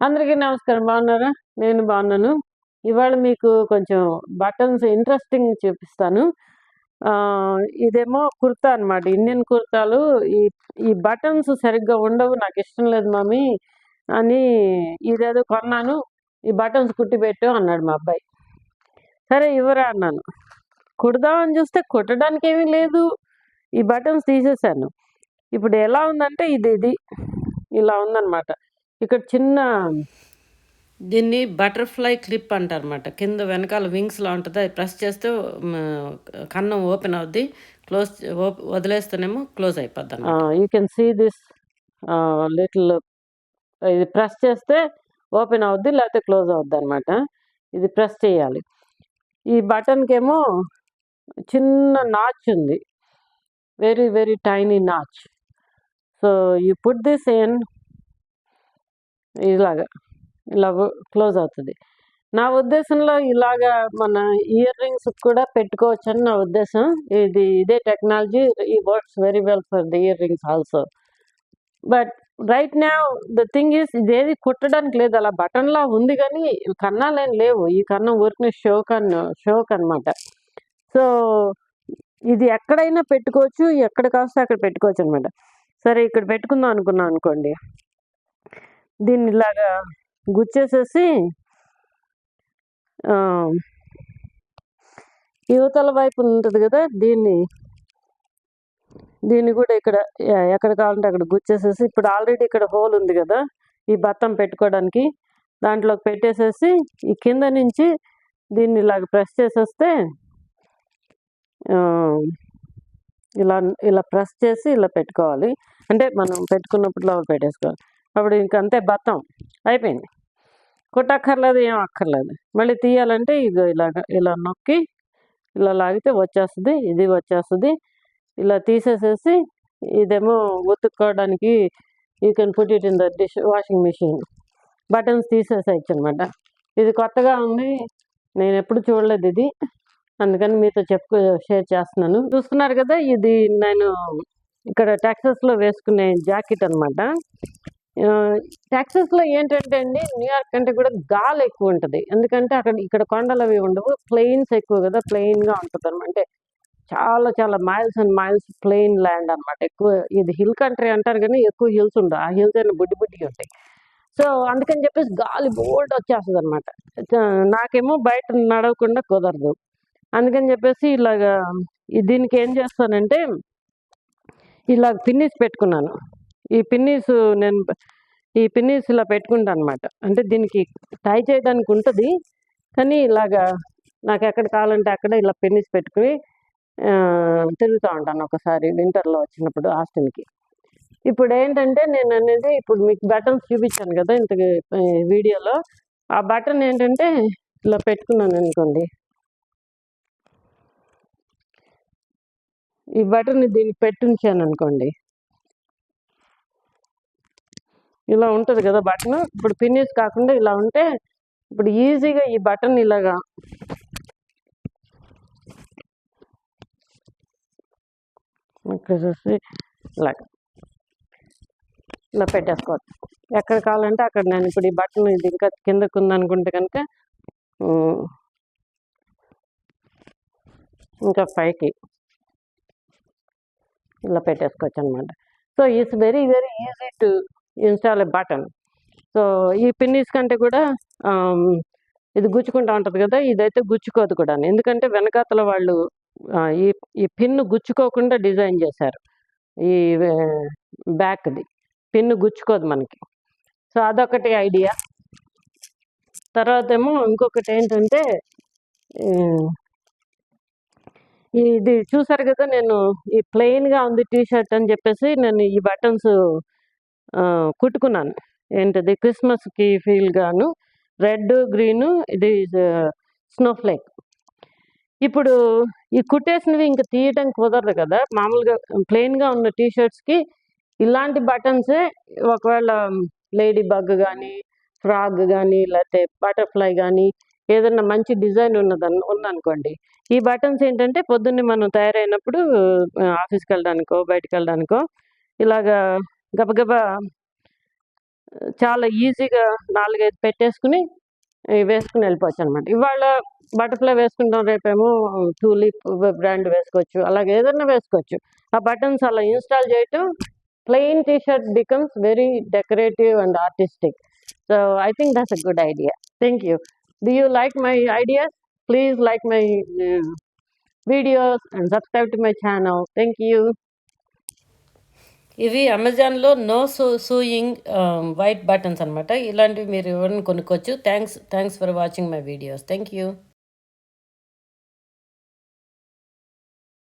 అందరికీ నమస్కారం. బాగున్నారా? నేను బాగున్నాను. ఇవాళ మీకు కొంచెం బటన్స్ ఇంట్రెస్టింగ్ చూపిస్తాను. ఇదేమో కుర్తా అన్నమాట. ఇండియన్ కుర్తాలు. ఈ ఈ బటన్స్ సరిగ్గా ఉండవు. నాకు ఇష్టం లేదు మమ్మీ అని ఇదేదో కొన్నాను. ఈ బటన్స్ కుట్టి పెట్టు అన్నాడు మా అబ్బాయి. సరే ఇవ్వరా అన్నాను. కుడదామని చూస్తే కుట్టడానికి ఏమీ లేదు. ఈ బటన్స్ తీసేసాను. ఇప్పుడు ఎలా ఉందంటే ఇది ఇది. ఇలా ఉందన్నమాట. ఇక్కడ చిన్న దీన్ని బటర్ఫ్లై క్లిప్ అంటారన్నమాట. కింద వెనకాల వింగ్స్లా ఉంటుంది. అది ప్రెస్ చేస్తే కన్నం ఓపెన్ అవుద్ది. క్లోజ్ వదిలేస్తేనేమో క్లోజ్ అయిపోద్ది you can see this little ఇది ప్రెస్ చేస్తే ఓపెన్ అవుద్ది లేకపోతే క్లోజ్ అవుద్ది అనమాట ఇది ప్రెస్ చేయాలి. ఈ బటన్కి ఏమో చిన్న నాచ్ ఉంది. Very very tiny notch. So you put this in ఇలాగా ఇలా క్లోజ్ అవుతుంది. నా ఉద్దేశంలో ఇలాగా మన ఇయర్ రింగ్స్ కూడా పెట్టుకోవచ్చు అని నా ఉద్దేశం. ఇది ఇదే టెక్నాలజీ ఈ works very well for the earrings also. But right నా ద థింగ్ ఈస్ ఇదేది కుట్టడానికి లేదు. అలా బటన్లా ఉంది కానీ కన్నాలేం లేవు. ఈ కన్నం ఊరికి షోక్ అన్ షోక్ అనమాట సో ఇది ఎక్కడైనా పెట్టుకోవచ్చు ఎక్కడ కాస్తే అక్కడ పెట్టుకోవచ్చు అనమాట సరే ఇక్కడ పెట్టుకుందాం అనుకున్నాం అనుకోండి. దీన్ని ఇలాగా గుచ్చేసేసి యువతల వైపు ఉంటుంది కదా దీన్ని దీన్ని కూడా ఇక్కడ ఎక్కడ కావాలంటే అక్కడ గుచ్చేసేసి ఇప్పుడు ఆల్రెడీ ఇక్కడ హోల్ ఉంది కదా ఈ బత్తం పెట్టుకోవడానికి దాంట్లోకి పెట్టేసేసి ఈ కింద నుంచి దీన్ని ఇలాగ ప్రెస్ చేసేస్తే ఇలా ఇలా ప్రెస్ చేసి ఇలా పెట్టుకోవాలి. అంటే మనం పెట్టుకున్నప్పుడు లోపల పెట్టేసుకోవాలి. అప్పుడు ఇంకంతే బత్తం అయిపోయింది. కుట్టక్కర్లేదు ఏం అక్కర్లేదు. మళ్ళీ తీయాలంటే ఇది ఇలాగ ఇలా నొక్కి ఇలా లాగితే వచ్చేస్తుంది ఇది వచ్చేస్తుంది. ఇలా తీసేసేసి ఇదేమో ఉతుక్కోవడానికి you can put it in the dish washing machine buttons తీసేసేయచ్చు అనమాట ఇది కొత్తగా ఉంది నేను ఎప్పుడు చూడలేదు ఇది. అందుకని మీతో చెప్పు షేర్ చేస్తున్నాను. చూస్తున్నారు కదా ఇది నేను ఇక్కడ టెక్సస్లో వేసుకునే జాకెట్ అనమాట. టెక్సస్లో ఏంటంటే అండి న్యూయార్క్ కంటే కూడా గాలి ఎక్కువ ఉంటుంది. ఎందుకంటే అక్కడ ఇక్కడ కొండలు అవి ఉండవు. ప్లెయిన్స్ ఎక్కువ కదా ప్లెయిన్గా ఉంటుంది అనమాట అంటే చాలా చాలా miles and miles plain land అన్నమాట. ఎక్కువ ఇది హిల్ కంట్రీ అంటారు కానీ ఎక్కువ హిల్స్ ఉండవు. ఆ హిల్స్ అయినా బుడ్డి బుడ్డిగా ఉంటాయి. సో అందుకని చెప్పేసి గాలి బోల్డ్ వచ్చేస్తుంది అనమాట నాకేమో బయట నడవకుండా కుదరదు. అందుకని చెప్పేసి ఇలాగా దీనికి ఏం చేస్తానంటే ఇలాగ పిన్నిస్ పెట్టుకున్నాను. ఈ పిన్నిస్ నేను ఈ పిన్నిస్ ఇలా పెట్టుకుంటాను అనమాట అంటే దీనికి టై చేయడానికి ఉంటుంది కానీ ఇలాగా నాకు ఎక్కడ కావాలంటే అక్కడ ఇలా పిన్నిస్ పెట్టుకుని తిరుగుతూ ఉంటాను ఒకసారి వింటర్లో వచ్చినప్పుడు ఆస్టిన్కి ఇప్పుడు ఏంటంటే నేను అనేది ఇప్పుడు మీకు బటన్స్ చూపించాను కదా ఇంత వీడియోలో. ఆ బటన్ ఏంటంటే ఇలా పెట్టుకున్నాను అనుకోండి. ఈ బటన్ దీనికి పెట్టుంచాను అనుకోండి. ఇలా ఉంటుంది కదా బటన్ ఇప్పుడు పిన్నిస్ కాకుండా ఇలా ఉంటే ఇప్పుడు ఈజీగా ఈ బటన్ ఇలాగా. ఇక్కడ చూసి ఇలా. ఇలా పెట్టేసుకోవచ్చు. ఎక్కడ కావాలంటే అక్కడ నేను ఇప్పుడు ఈ బటన్ ఇది ఇంకా కిందకు ఉందనుకుంటే కనుక ఇంకా పైకి ఇలా పెట్టేసుకోవచ్చు అనమాట so it's very very easy to install button. So ఈ పిన్నిస్ కంటే కూడా ఇది గుచ్చుకుంటా ఉంటుంది కదా ఇదైతే గుచ్చుకోదు కూడా ఎందుకంటే వెనకాతల వాళ్ళు ఈ ఈ పిన్ను గుచ్చుకోకుండా డిజైన్ చేశారు. ఈ బ్యాక్ది. పిన్ను గుచ్చుకోదు మనకి. సో అదొకటి ఐడియా. తర్వాత ఏమో ఇంకొకటి ఏంటంటే ఇది చూసారు కదా నేను ఈ ప్లెయిన్గా ఉంది టీ షర్ట్ అని చెప్పేసి నేను ఈ బటన్స్ కుట్టుకున్నాను. ఏంటది? క్రిస్మస్కి ఫీల్ గాను రెడ్ గ్రీన్ ఇది స్నోఫ్లేక్. ఇప్పుడు ఈ కుట్టేసినవి ఇంకా తీయటం కుదరదు కదా. మామూలుగా ప్లెయిన్గా ఉన్న టీ షర్ట్స్కి ఇలాంటి బటన్సే ఒకవేళ లేడీ బగ్ కానీ ఫ్రాగ్ కానీ లేకపోతే బటర్ఫ్లై కానీ ఏదైనా మంచి డిజైన్ ఉన్నదన్ ఉందనుకోండి ఈ బటన్స్ ఏంటంటే పొద్దున్నే మనం తయారైనప్పుడు ఆఫీస్కి వెళ్ళడానికో బయటకు వెళ్ళడానికో ఇలాగా గబగబా చాలా ఈజీగా నాలుగైదు పెట్టేసుకుని వేసుకుని వెళ్ళిపోవచ్చు అనమాట ఇవాళ బటర్ఫ్లై వేసుకుంటాం రేపేమో టూలిప్ బ్రాండ్ వేసుకోవచ్చు అలాగే ఏదైనా వేసుకోవచ్చు. ఆ బటన్స్ అలా ఇన్స్టాల్ చేయటం plain T shirt becomes very decorative and artistic. So I think that's a good idea. Thank you. Do you like my ideas? Please like my videos and subscribe to my channel. Thank you. ఇవి అమెజాన్లో no సూ sewing white buttons అనమాట ఇలాంటివి మీరు ఎవరిని కొనుక్కోవచ్చు. Thanks thanks for watching my videos. Thank you.